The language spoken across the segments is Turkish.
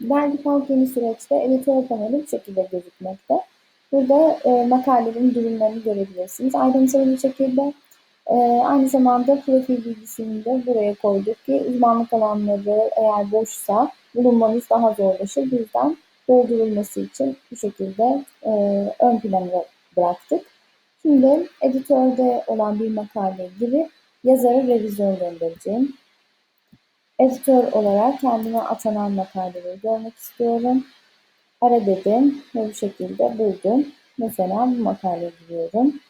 Dergi Halk yeni süreçte editör paneli bu şekilde gözükmekte. Burada e, makalelerin durumlarını görebilirsiniz. Ayrıntılı bir şekilde e, aynı zamanda profil bilgisini de buraya koyduk ki uzmanlık alanları eğer boşsa bulunmanız daha zorlaşır. Bizden doldurulması için bu şekilde e, ön plana bıraktık. Şimdi editörde olan bir makale gibi yazara revizyon göndereceğim. Editör olarak kendime atanan makaleleri görmek istiyorum. Ara dedim ve bu şekilde buldum. Mesela bu makale giriyorum.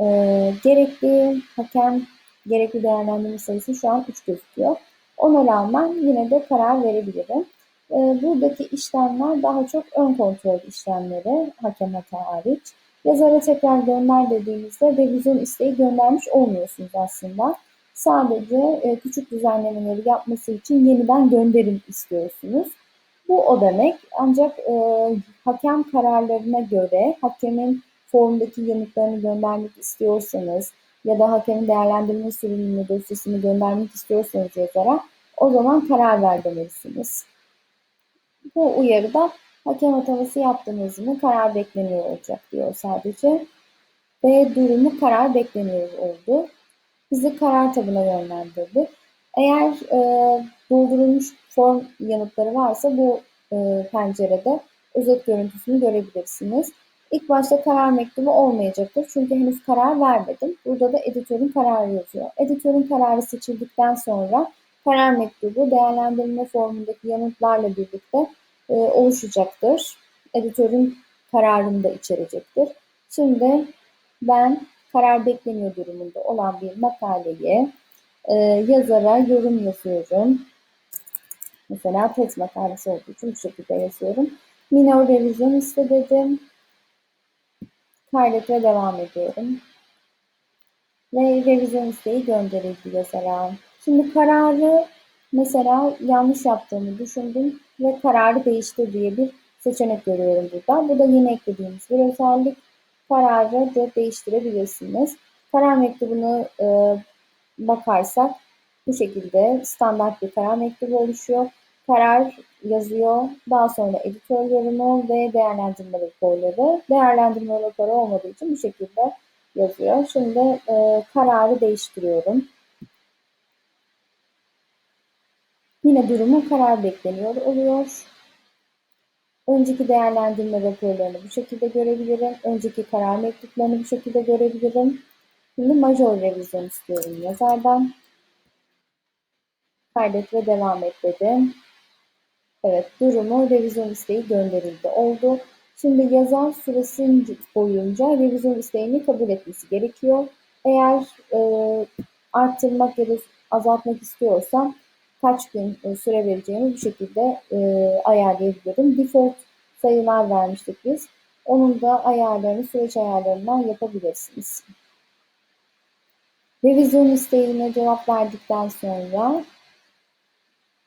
Ee, gerekli hakem, gerekli değerlendirme sayısı şu an 3 gözüküyor. Ona rağmen yine de karar verebilirim. Ee, buradaki işlemler daha çok ön kontrol işlemleri, hakem hata hariç. Yazara tekrar gönder dediğimizde revizyon isteği göndermiş olmuyorsunuz aslında. Sadece e, küçük düzenlemeleri yapması için yeniden gönderim istiyorsunuz. Bu o demek. Ancak e, hakem kararlarına göre hakemin formdaki yanıtlarını göndermek istiyorsanız ya da hakemin değerlendirme sürümünü dosyasını göndermek istiyorsanız yazara o zaman karar ver. Bu uyarıda hakem hatası yaptınız mı karar bekleniyor olacak diyor sadece. Ve durumu karar bekleniyor oldu. Bizi karar tabına yönlendirdi. Eğer e, doldurulmuş form yanıtları varsa bu e, pencerede özet görüntüsünü görebilirsiniz. İlk başta karar mektubu olmayacaktır. Çünkü henüz karar vermedim. Burada da editörün kararı yazıyor. Editörün kararı seçildikten sonra karar mektubu değerlendirme formundaki yanıtlarla birlikte e, oluşacaktır. Editörün kararını da içerecektir. Şimdi ben karar bekleniyor durumunda olan bir makaleyi e, yazara yorum yazıyorum. Mesela test makalesi olduğu için bu şekilde yazıyorum. Minor revizyon iste dedim. Devam ediyorum. Ve revizyon isteği gönderildi yazara. Şimdi kararı mesela yanlış yaptığımı düşündüm ve kararı değiştir diye bir seçenek görüyorum burada. Bu da yeni eklediğimiz bir özellik. Kararı da değiştirebilirsiniz. Karar mektubunu e, bakarsak bu şekilde standart bir karar mektubu oluşuyor. Karar yazıyor. Daha sonra editör yorumu ve değerlendirme raporları. Değerlendirme raporu olmadığı için bu şekilde yazıyor. Şimdi e, kararı değiştiriyorum. Yine durumu karar bekleniyor oluyor. Önceki değerlendirme raporlarını bu şekilde görebilirim. Önceki karar mektuplarını bu şekilde görebilirim. Şimdi major revizyon istiyorum yazardan. Kaydet ve devam et dedim. Evet, durumu revizyon isteği gönderildi oldu. Şimdi yazar süresi boyunca revizyon isteğini kabul etmesi gerekiyor. Eğer e, arttırmak ya da azaltmak istiyorsam kaç gün e, süre vereceğimi bu şekilde e, ayarlayabilirim. Default sayılar vermiştik biz. Onun da ayarlarını süreç ayarlarından yapabilirsiniz. Revizyon isteğine cevap verdikten sonra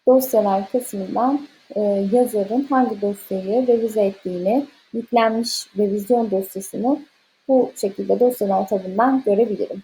dosyalar kısmından e, yazarın hangi dosyayı revize ettiğini, yüklenmiş revizyon dosyasını bu şekilde dosyalar tabından görebilirim.